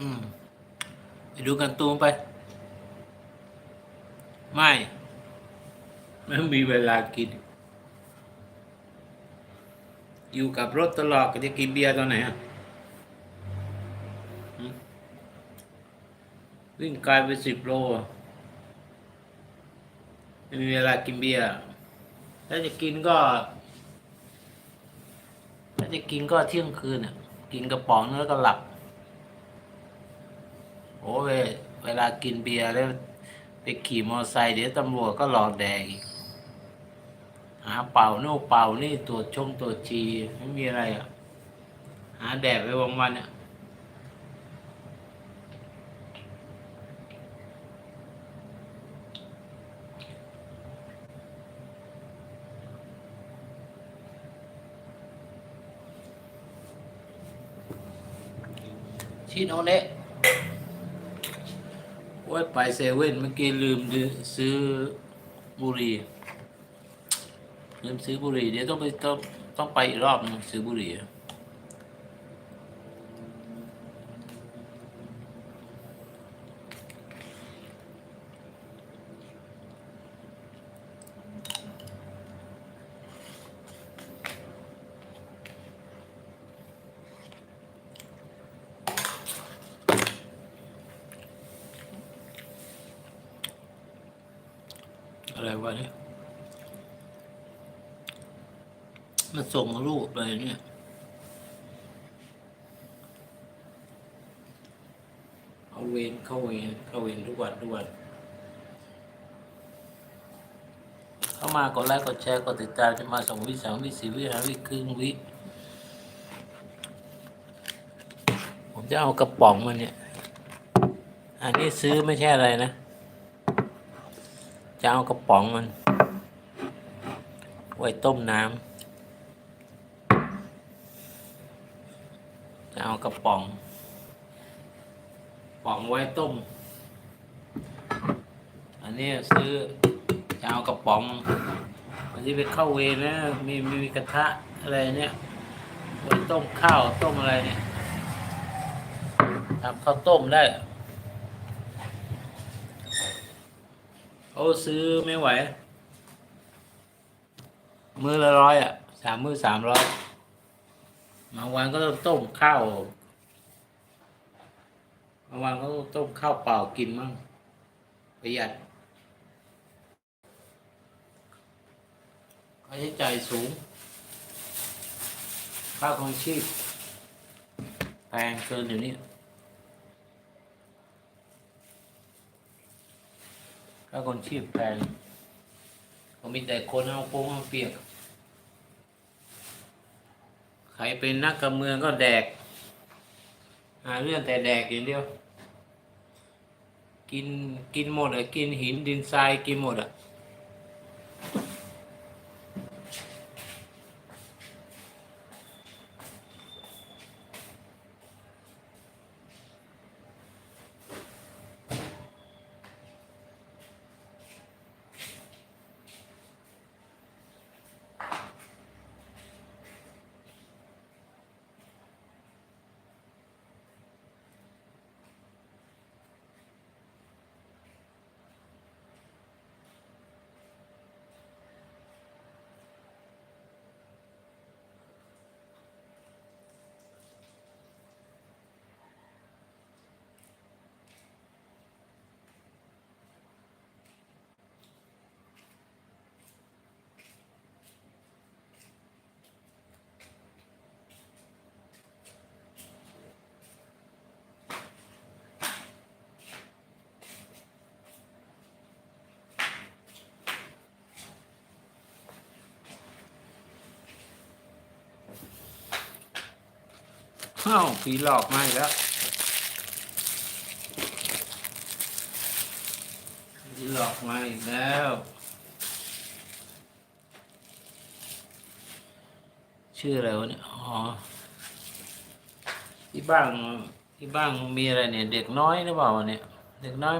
อืม ไปดูกันตูมไป ไม่ ไม่มีเวลากิน อยู่กับรถตลอดก็จะกินเบียร์ตอนไหนอะวิ่งไกลไปสิบโล ไม่มีเวลากินเบียร์ถ้าจะกินก็ ถ้าจะกินก็เที่ยงคืนอะ กินกระป๋องแล้วก็หลับ อ้เวเวลากินเบียร์แล้วไปขี่มอเตอร์ไซค์เดี๋ยวตำรวจก็หลอกแดกอีกหาเป่าโน่เป่านี่ตรวจชงตรวจจีไม่มีอะไรอะ หาแดดไปวันวันอะชิโนเนะ อ้ยไปเซเว่นเมื่อกี้ลืมดืซื้อบุหรี่ลืมซื้อบุหรี่เดี๋ยวต้องไปต้องต้องไปอีกรอบนึงซื้อบุหรี่ อะไรวะเนี่ยมันส่งรูปอะไรเนี่ยเอาเวรเข้าเวรเข้าเวรทุกวันทุกวันเข้ามากดไลค์กดแชร์กดติดตามจะมาสองวิสามวิสี่วิห้าวิครึ่งวิผมจะเอากระป๋องมันเนี่ย อันนี้ซื้อไม่ใช่อะไรนะ จะเอากระป๋องมัน ไว้ต้มน้ำ จะเอากระป๋อง ป๋องไว้ต้ม อันนี้ซื้อ จะเอากระป๋องอันนี้ไปเข้าเวรนะมีมีกระทะอะไรเนี่ยไว้ต้มข้าวต้มอะไรเนี่ยทำข้าวต้มได้ เขาซื้อไม่ไหว มือละร้อยอะสามมือสามร้อยบางวันก็ต้มข้าวบางวันก็ต้มข้าวเปล่ากินมั่งประหยัดค่าใช้จ่ายสูง ค่าครองชีพแพงเกินเดี๋ยวนี้ ถ้าคนชีพแพงก็มีแต่คนเอาโป้งเอาเปียก ใครเป็นนักการเมืองก็แดก หาเรื่องแต่แดกอย่างเดียว กินกินหมดอะกินหินดินทรายกินหมดอะ อ้าวผีหลอกมาอีกแล้วผีหลอกมาอีกแล้ว ชื่ออะไรวะเนี่ยอ๋อที่บ้านที่บ้านมีอะไรเนี่ย เด็กน้อยหรือเปล่าเนี่ย เด็กน้อย